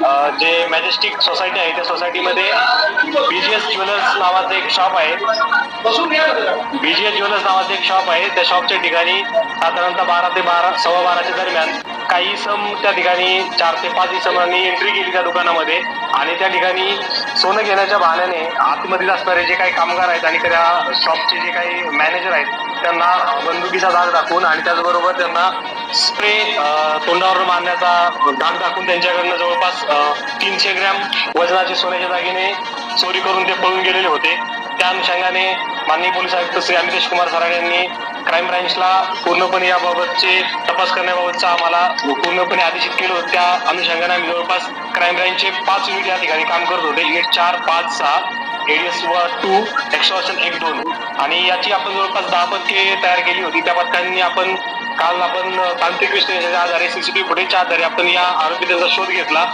जे majestic society आहे त्या सोसायटीमध्ये बीजीएस ज्वेलर्स नावाचं एक शॉप आहे. बीजीएस ज्वेलर्स नावाचं एक शॉप आहे. त्या शॉपच्या ठिकाणी साधारणतः बारा ते बारा सव्वा बाराच्या दरम्यान काही इसम त्या ठिकाणी चार ते पाच इसमांनी एंट्री केली त्या दुकानामध्ये. आणि त्या ठिकाणी सोनं घेण्याच्या बहाण्याने आतमधील असणारे जे काही कामगार आहेत आणि त्या शॉपचे जे काही मॅनेजर आहेत त्यांना बंदुकीचा धाक दाखवून आणि त्याचबरोबर त्यांना स्प्रे तोंडावर मारण्याचा धाक दाखवून त्यांच्याकडनं जवळपास तीनशे ग्रॅम वजनाचे सोन्याच्या दागिने चोरी करून ते पळून गेलेले होते. त्या अनुषंगाने माननीय पोलीस आयुक्त श्री अमितेश कुमार सराड यांनी क्राईम ब्रांचला पूर्णपणे याबाबतचे तपास करण्याबाबतचं आम्हाला पूर्णपणे आदेशित केलं होतं. त्या अनुषंगाने आम्ही जवळपास क्राईम ब्रांचचे पाच युनिट या ठिकाणी काम करत होते. युनिट चार पाच सहा एडीएस व टू एक्स्ट्रॉशन एक दोन. आणि याची आपण जवळपास दहा पथके तयार केली होती. त्या पथकांनी आपण काल आपण तांत्रिक विश्लेषणाच्या आधारे सीसीटीव्ही फुटेजच्या आधारे आपण या आरोपीचा शोध घेतला.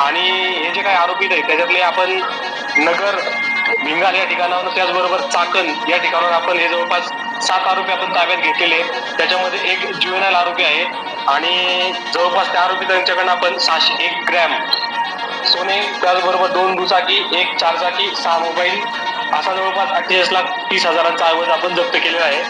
आणि हे जे काही आरोपी आहेत त्याच्यातले आपण नगर भिंगार या ठिकाणावर त्याचबरोबर चाकण या ठिकाणावर आपण हे जवळपास सात आरोपी आपण ताब्यात घेतलेले त्याच्यामध्ये एक ज्युएनल आरोपी आहे आणि जवळपास त्या आरोपी त्यांच्याकडनं आपण सहाशे एक ग्रॅम सोने त्याचबरोबर दोन दुचाकी एक चारचाकी सहा मोबाईल असा जवळपास अठ्ठेचाळीस लाख तीस हजारांचा ऐवज आपण जप्त केलेला आहे.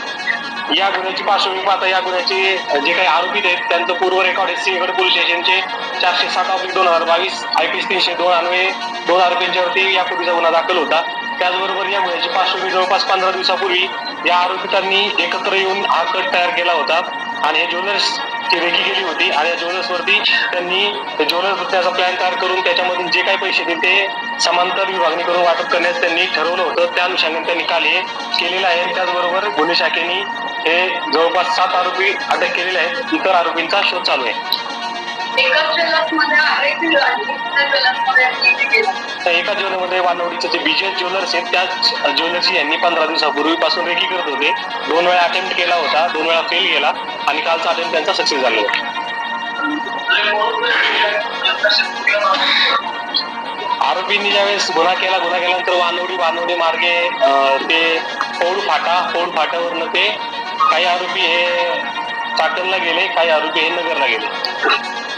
या गुन्ह्याची पार्श्वभूमी पाहता या गुन्ह्याचे जे काही आरोपी आहेत त्यांचं पूर्व रेकॉर्ड आहे सिंहगड पोलीस स्टेशनचे. चारशे सात ऑब्लिक दोन हजार बावीस आय पी तीनशे दोन अन्वे दोन आरोपींच्यावरती यापूर्वीचा गुन्हा दाखल होता. त्याचबरोबर या गुन्ह्याची पार्श्वभूमी जवळपास पंधरा दिवसापूर्वी या आरोपितांनी एकत्र येऊन हा कट तयार केला होता. आणि हे ज्वेलर्स ची रेकी केली होती. आणि या ज्वेलर्सवरती त्यांनी ज्वेलर्स त्याचा प्लॅन तयार करून त्याच्यामधून जे काही पैसे देतील ते समांतर विभागणी करून वाटप करण्यास त्यांनी ठरवलं होतं. त्या अनुषंगाने त्यांनी काल हे केलेलं आहे. त्याचबरोबर गुन्हे शाखेने हे जवळपास सात आरोपी अटक केलेले आहेत. इतर आरोपींचा शोध चालू आहे. एका ज्वेलरमध्ये वानवडीचे जे विजय ज्वेलर्स आहेत त्याच ज्वेलर्सची यांनी पंधरा दिवसापूर्वीपासून रेकी करत होते. दोन वेळा अटेम्प्ट केला होता दोन वेळा फेल गेला आणि कालचा अटेम्प्ट त्यांचा सक्सेस झाला. होता आरोपींनी ज्यावेळेस गुन्हा केला गुन्हा केल्यानंतर वानवडी वानवडी मार्गे अं, ते पौड फाटा पौड फाट्यावरनं ते काही आरोपी हे पाटणला गेले काही आरोपी हे नगरला गेले.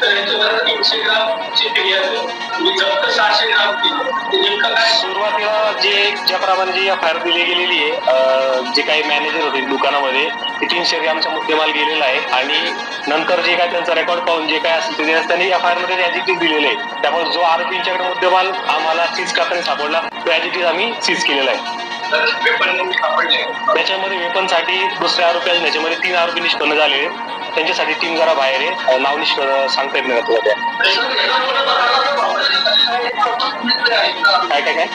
तर याच्यावर तीनशे ग्रामची फिर्याद तुम्ही जप्त सहाशे ग्राम नेमकं काय सुरुवातीला जे ज्याप्रमाणे जी एफ आय आर दिली गेलेली आहे जे काही मॅनेजर होते दुकानामध्ये ते तीनशे ग्रामचा मुद्देमाल गेलेला आहे. आणि नंतर जे काय त्यांचा रेकॉर्ड पाहून जे काय असेल ते त्यांनी एफ आय आरमध्ये ऍजिटीज दिलेले आहे त्यामुळे जो आरोपींच्याकडे मुद्देमाल आम्हाला सीज करताना सापडला तो ऍजिटीज आम्ही सीज केलेला आहे. त्याच्यामध्ये वेपनसाठी दुसऱ्या आरोपी त्याच्यामध्ये तीन आरोपी निष्पन्न झाले त्यांच्यासाठी टीम जरा बाहेर आहे. अं, सांगता येत नाही तुला त्या? काय काय काय?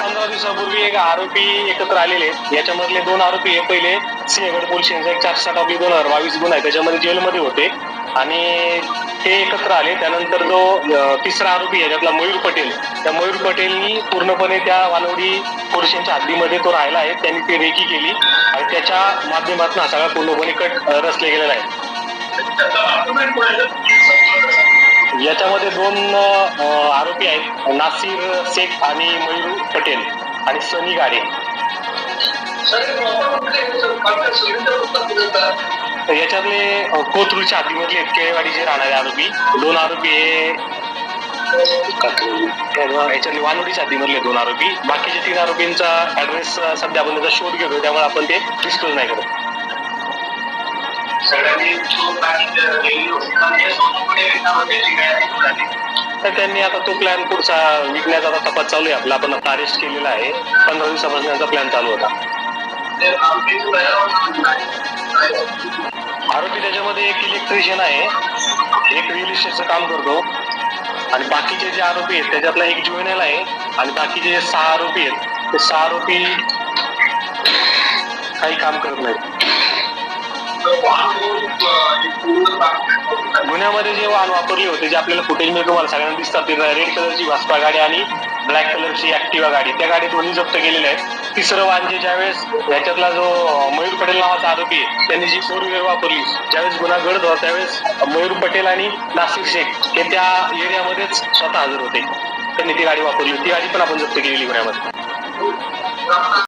पंधरा दिवसापूर्वी एक आरोपी एकत्र आलेले याच्यामधले दोन आरोपी हे पहिले सिंहगड पोलिसांचा एक चारशे सात दोन हजार बावीस गुन्हा आहे. त्याच्यामध्ये जेलमध्ये होते. आणि ते एकत्र आले. त्यानंतर जो तिसरा आरोपी आहे त्यातला मयूर पटेल. त्या मयूर पटेलनी पूर्णपणे त्या वानवडी पुरुषांच्या हद्दीमध्ये तो राहिला आहे. त्यांनी ती रेकी केली आणि त्याच्या माध्यमातून हा सगळा पूर्णपणे कट रचले गेलेला आहे. याच्यामध्ये दोन आरोपी आहेत. नासिर शेख आणि मयूर पटेल आणि सनी गाडे. याच्यातले अं, कोथरूडच्या हद्दीमधले केळेवाडीचे राहणारे आरोपी दोन आरोपी हे याच्यातले वानवडीच्या हद्दीमधले दोन आरोपी. बाकीचे तीन आरोपींचा ऍड्रेस सध्या आपण त्याचा शोध घेतो त्यामुळे आपण ते डिस्क्लोज नाही करत. म्हणजे तर त्यांनी आता तो प्लॅन पुढचा विकण्याचा आता तपास चालू आहे आपला. आपण आता अरेस्ट केलेला आहे. पंधरा दिवसापासून त्यांचा प्लॅन चालू होता. आरोपी त्याच्यामध्ये एक इलेक्ट्रिशियन आहे. एक रिअल इस्टेटचं काम करतो. आणि बाकीचे जे आरोपी आहेत त्याच्यातला एक ज्युएनएल आहे. आणि बाकीचे जे सहा आरोपी आहेत ते सहा आरोपी काही काम करत नाहीत. गुन्ह्यामध्ये जे वाहन वापरले होते जे आपल्याला फुटेजमध्ये तुम्हाला सगळ्यांना दिसतात रेड कलरची वास्पा गाडी आणि ब्लॅक कलरची ऍक्टिवा गाडी. त्या गाडी दोन्ही जप्त केलेल्या आहेत. तिसरं वाहन जे ज्यावेळेस याच्यातला जो मयूर पटेल नावाचा आरोपी आहे त्यांनी जी फोर व्हीलर वापरली ज्यावेळेस गुन्हा घडत होता त्यावेळेस मयूर पटेल आणि नासिर शेख हे त्या एरियामध्येच स्वतः हजर होते. त्यांनी ती गाडी वापरली ती गाडी पण आपण जप्त केलेली गुन्ह्यामध्ये